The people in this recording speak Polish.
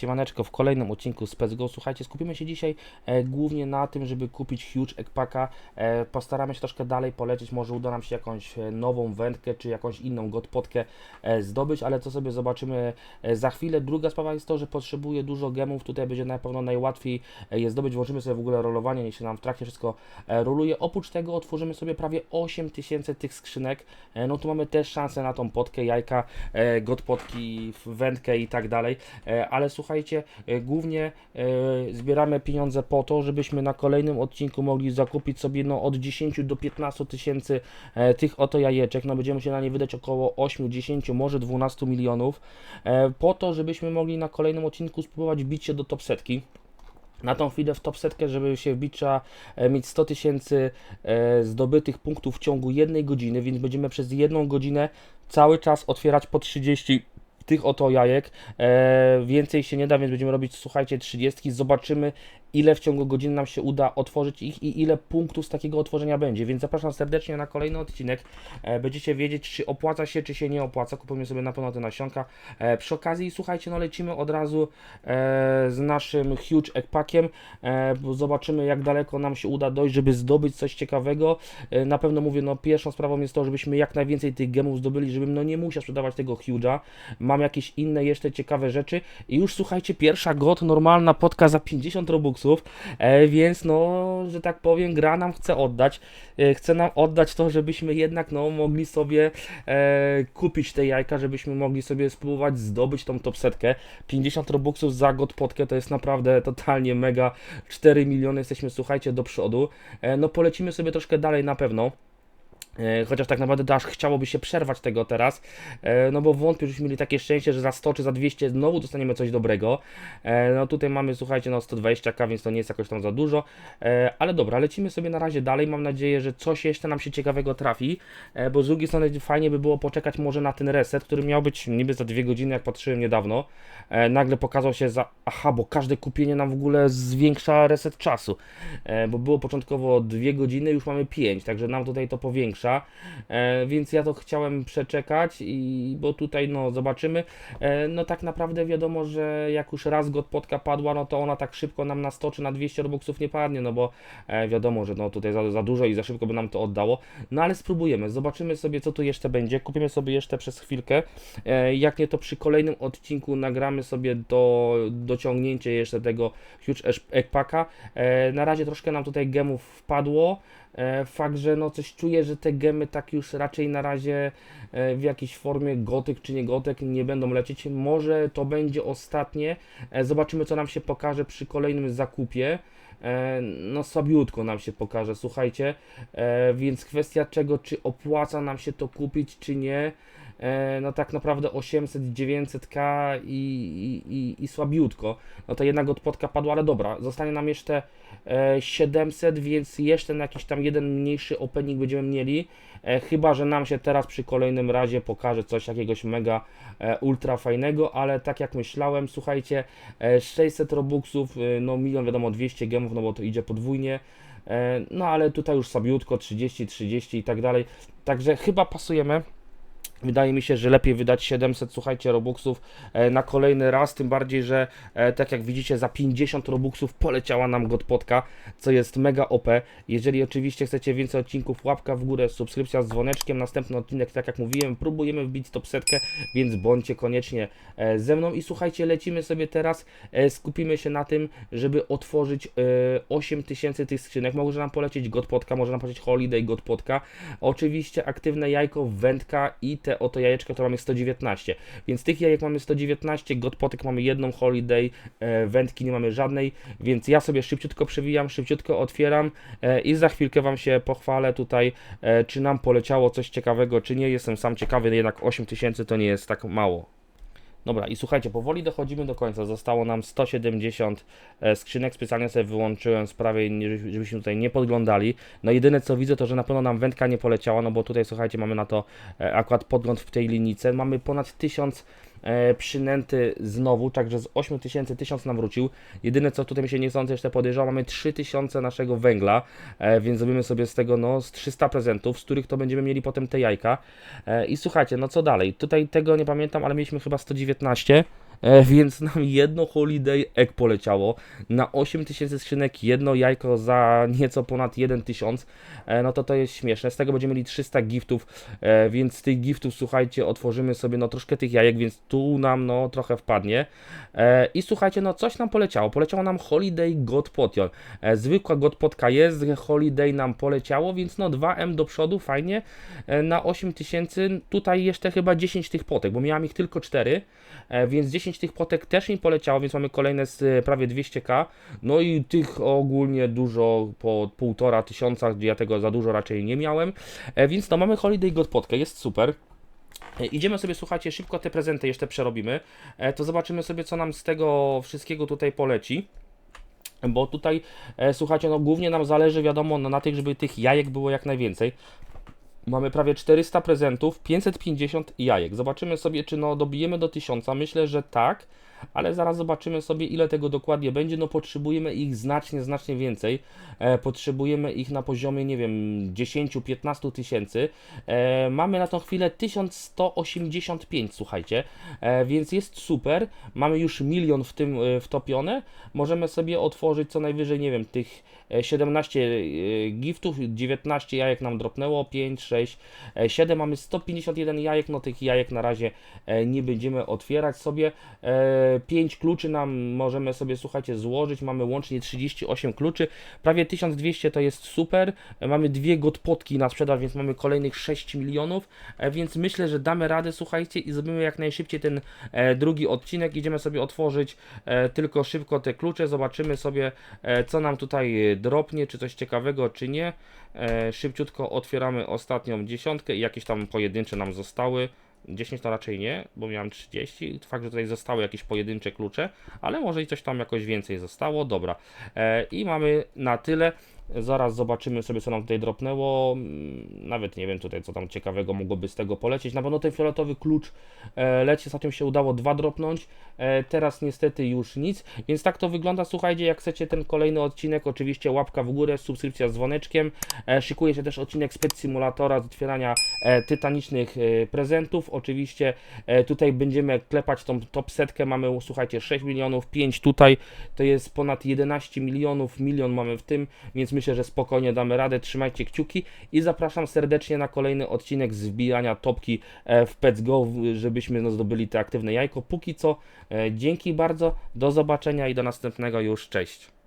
Siemaneczko, w kolejnym odcinku z. Słuchajcie, skupimy się dzisiaj e, głównie na tym, żeby kupić huge eggpacka. E, postaramy się troszkę dalej polecieć, może uda nam się jakąś e, nową wędkę, czy jakąś inną godpotkę e, zdobyć, ale to sobie zobaczymy e, za chwilę. Druga sprawa jest to, że potrzebuję dużo gemów, tutaj będzie na pewno najłatwiej e, je zdobyć. Włączymy sobie w ogóle rolowanie, niech się nam w trakcie wszystko e, roluje. Oprócz tego otworzymy sobie prawie 8000 tych skrzynek. E, no tu mamy też szansę na tą potkę, jajka, e, godpotki, wędkę i tak dalej. E, ale słuchajcie, e, głównie e, zbieramy pieniądze po to, żebyśmy na kolejnym odcinku mogli zakupić sobie no, od 10 do 15 tysięcy e, tych oto jajeczek. No, będziemy się na nie wydać około 8, 10, może 12 milionów. Po to, żebyśmy mogli na kolejnym odcinku spróbować bić się do top setki. Na tą chwilę w top setkę, żeby się wbić, trzeba mieć 100 tysięcy zdobytych punktów w ciągu jednej godziny, więc będziemy przez jedną godzinę cały czas otwierać po 30 tych oto jajek. E, więcej się nie da, więc będziemy robić, słuchajcie, 30. Zobaczymy, ile w ciągu godziny nam się uda otworzyć ich i ile punktów z takiego otworzenia będzie. Więc zapraszam serdecznie na kolejny odcinek. E, będziecie wiedzieć, czy opłaca się, czy się nie opłaca. Kupujemy sobie na pewno te nasionka. E, przy okazji, słuchajcie, no lecimy od razu e, z naszym huge eggpackiem, e, zobaczymy, jak daleko nam się uda dojść, żeby zdobyć coś ciekawego. E, na pewno mówię, no pierwszą sprawą jest to, żebyśmy jak najwięcej tych gemów zdobyli, żebym no nie musiał sprzedawać tego huge'a. Jakieś inne jeszcze ciekawe rzeczy i już słuchajcie, pierwsza god, normalna potka za 50 robuxów, e, więc no, że tak powiem, gra nam chce oddać. E, chce nam oddać to, żebyśmy jednak no mogli sobie e, kupić te jajka, żebyśmy mogli sobie spróbować zdobyć tą top setkę. 50 robuxów za god potkę to jest naprawdę totalnie mega. 4 miliony jesteśmy, słuchajcie, do przodu. E, no polecimy sobie troszkę dalej na pewno. E, Chociaż tak naprawdę to aż chciałoby się przerwać tego teraz, e, no bo wątpię, żeśmy mieli takie szczęście, że za 100 czy za 200 znowu dostaniemy coś dobrego. E, No tutaj mamy, słuchajcie, no 120k, więc to nie jest jakoś tam za dużo, ale dobra, lecimy sobie na razie dalej. Mam nadzieję, że coś jeszcze nam się ciekawego trafi, bo z drugiej strony fajnie by było poczekać może na ten reset, który miał być niby za dwie godziny, jak patrzyłem niedawno. Nagle pokazał się za. Aha, bo każde kupienie nam w ogóle zwiększa reset czasu, bo było początkowo 2 godziny, już mamy 5, także nam tutaj to powiększa. E, więc ja to chciałem przeczekać i bo tutaj no zobaczymy. E, no tak naprawdę wiadomo, że jak już raz godpotka padła, no to ona tak szybko nam na 100 czy na 200 robuxów nie padnie, no bo e, wiadomo, że no tutaj za, za dużo i za szybko by nam to oddało. No ale spróbujemy, zobaczymy sobie co tu jeszcze będzie. Kupimy sobie jeszcze przez chwilkę. E, jak nie to przy kolejnym odcinku nagramy sobie do dociągnięcie jeszcze tego huge eggpacka. E, na razie troszkę nam tutaj gemów wpadło. E, fakt, że no coś czuję, że te gemy tak już raczej na razie e, w jakiejś formie gotyk czy nie gotyk nie będą lecieć. Może to będzie ostatnie. E, zobaczymy co nam się pokaże przy kolejnym zakupie. No słabiutko nam się pokaże, słuchajcie. Więc kwestia czego, czy opłaca nam się to kupić, czy nie. E, no tak naprawdę 800-900k i, i, i, słabiutko. No to jednak odpłotka padła, ale dobra, zostanie nam jeszcze e, 700, więc jeszcze na jakiś tam jeden mniejszy opening będziemy mieli. E, chyba, że nam się teraz przy kolejnym razie pokaże coś jakiegoś mega e, ultra fajnego, ale tak jak myślałem, słuchajcie, e, 600 robuxów, e, no milion wiadomo 200 gemów, no bo to idzie podwójnie. E, no ale tutaj już sabiutko 30, 30 i tak dalej. Także chyba pasujemy. Wydaje mi się, że lepiej wydać 700, słuchajcie, robuxów e, na kolejny raz, tym bardziej, że e, tak jak widzicie, za 50 robuxów poleciała nam godpotka, co jest mega OP. Jeżeli oczywiście chcecie więcej odcinków, łapka w górę, subskrypcja z dzwoneczkiem, następny odcinek, tak jak mówiłem, próbujemy wbić top setkę, więc bądźcie koniecznie e, ze mną i słuchajcie, lecimy sobie teraz, skupimy się na tym, żeby otworzyć e, 8000 tych skrzynek, może nam polecieć godpotka, może nam polecieć holiday godpotka, oczywiście aktywne jajko, wędka i te jajeczka, to mamy 119. Więc tych jajek mamy 119, godpotek mamy jedną holiday, e, wędki nie mamy żadnej, więc ja sobie szybciutko przewijam, szybciutko otwieram e, i za chwilkę Wam się pochwalę tutaj, e, czy nam poleciało coś ciekawego, czy nie. Jestem sam ciekawy, jednak 8000 to nie jest tak mało. Dobra, i słuchajcie, powoli dochodzimy do końca. Zostało nam 170 e, skrzynek. Specjalnie sobie wyłączyłem sprawę, nie- żebyśmy tutaj nie podglądali. No jedyne co widzę, to że na pewno nam wędka nie poleciała, no bo tutaj słuchajcie, mamy na to e, akurat podgląd w tej linijce. Mamy ponad 1000 e, przynęty znowu, także z 8000 1000 nam wrócił. Jedyne co tutaj mi się niechcący jeszcze podejrzało, mamy 3000 naszego węgla, e, więc zrobimy sobie z tego no z 300 prezentów, z których to będziemy mieli potem te jajka. E, I słuchajcie, no co dalej? Tutaj tego nie pamiętam, ale mieliśmy chyba 119. e, więc nam jedno Holiday Egg poleciało. Na 8000 skrzynek jedno jajko za nieco ponad 1000, e, no to to jest śmieszne. Z tego będziemy mieli 300 giftów, e, więc z tych giftów, słuchajcie, otworzymy sobie no troszkę tych jajek, więc tu nam no trochę wpadnie. I słuchajcie, no coś nam poleciało. Poleciało nam Holiday God Potion. Zwykła God Potka jest, Holiday nam poleciało, więc no 2M do przodu, fajnie. Na 8000, tutaj jeszcze chyba 10 tych potek, bo miałem ich tylko 4, e, więc 10 tych potek też mi poleciało, więc mamy kolejne z e, prawie 200k. No i tych ogólnie dużo, po półtora tysiąca, ja tego za dużo raczej nie miałem. E, Więc no mamy Holiday God Potkę, jest super. E, Idziemy sobie, słuchajcie, szybko te prezenty jeszcze przerobimy. To zobaczymy sobie, co nam z tego wszystkiego tutaj poleci. Bo tutaj, słuchajcie, no głównie nam zależy, wiadomo, no, na tych, żeby tych jajek było jak najwięcej. Mamy prawie 400 prezentów, 550 jajek. Zobaczymy sobie, czy no dobijemy do 1000. Myślę, że tak, ale zaraz zobaczymy sobie, ile tego dokładnie będzie. No potrzebujemy ich znacznie, znacznie więcej. E, potrzebujemy ich na poziomie, nie wiem, 10-15 tysięcy. E, mamy na tą chwilę 1185, słuchajcie, e, więc jest super. Mamy już milion w tym e, wtopione. Możemy sobie otworzyć co najwyżej, nie wiem, tych e, 17 e, giftów, 19 jajek nam dropnęło, 5, 6, e, 7, mamy 151 jajek, no tych jajek na razie e, nie będziemy otwierać sobie. E, 5 kluczy nam możemy sobie, słuchajcie, złożyć, mamy łącznie 38 kluczy, prawie 1200 to jest super, mamy dwie godpotki na sprzedaż, więc mamy kolejnych 6 milionów, e, więc myślę, że damy radę, słuchajcie, i zrobimy jak najszybciej ten e, drugi odcinek, idziemy sobie otworzyć e, tylko szybko te klucze, zobaczymy sobie, co nam tutaj dropnie, czy coś ciekawego, czy nie. Szybciutko otwieramy ostatnią dziesiątkę i jakieś tam pojedyncze nam zostały. 10 to raczej nie, bo miałem 30. Fakt, że tutaj zostały jakieś pojedyncze klucze, ale może i coś tam jakoś więcej zostało. Dobra. E, I mamy na tyle. Zaraz zobaczymy sobie, co nam tutaj dropnęło. Mm, Nawet nie wiem tutaj, co tam ciekawego mogłoby z tego polecieć. Na pewno ten fioletowy klucz e, leci. Ostatnio się udało dwa dropnąć. E, teraz niestety już nic. Więc tak to wygląda. Słuchajcie, jak chcecie ten kolejny odcinek, oczywiście łapka w górę, subskrypcja z dzwoneczkiem. E, szykuje się też odcinek Spec Simulatora z otwierania e, tytanicznych e, prezentów. Oczywiście e, tutaj będziemy klepać tą top setkę. Mamy, słuchajcie, 6 milionów, 5 tutaj. To jest ponad 11 milionów, milion mamy w tym, więc myślę, że spokojnie damy radę. Trzymajcie kciuki i zapraszam serdecznie na kolejny odcinek z wbijania topki e, w Pets Go, w- żebyśmy no, zdobyli te aktywne jajko. Póki co, e, dzięki bardzo, do zobaczenia i do następnego już, cześć.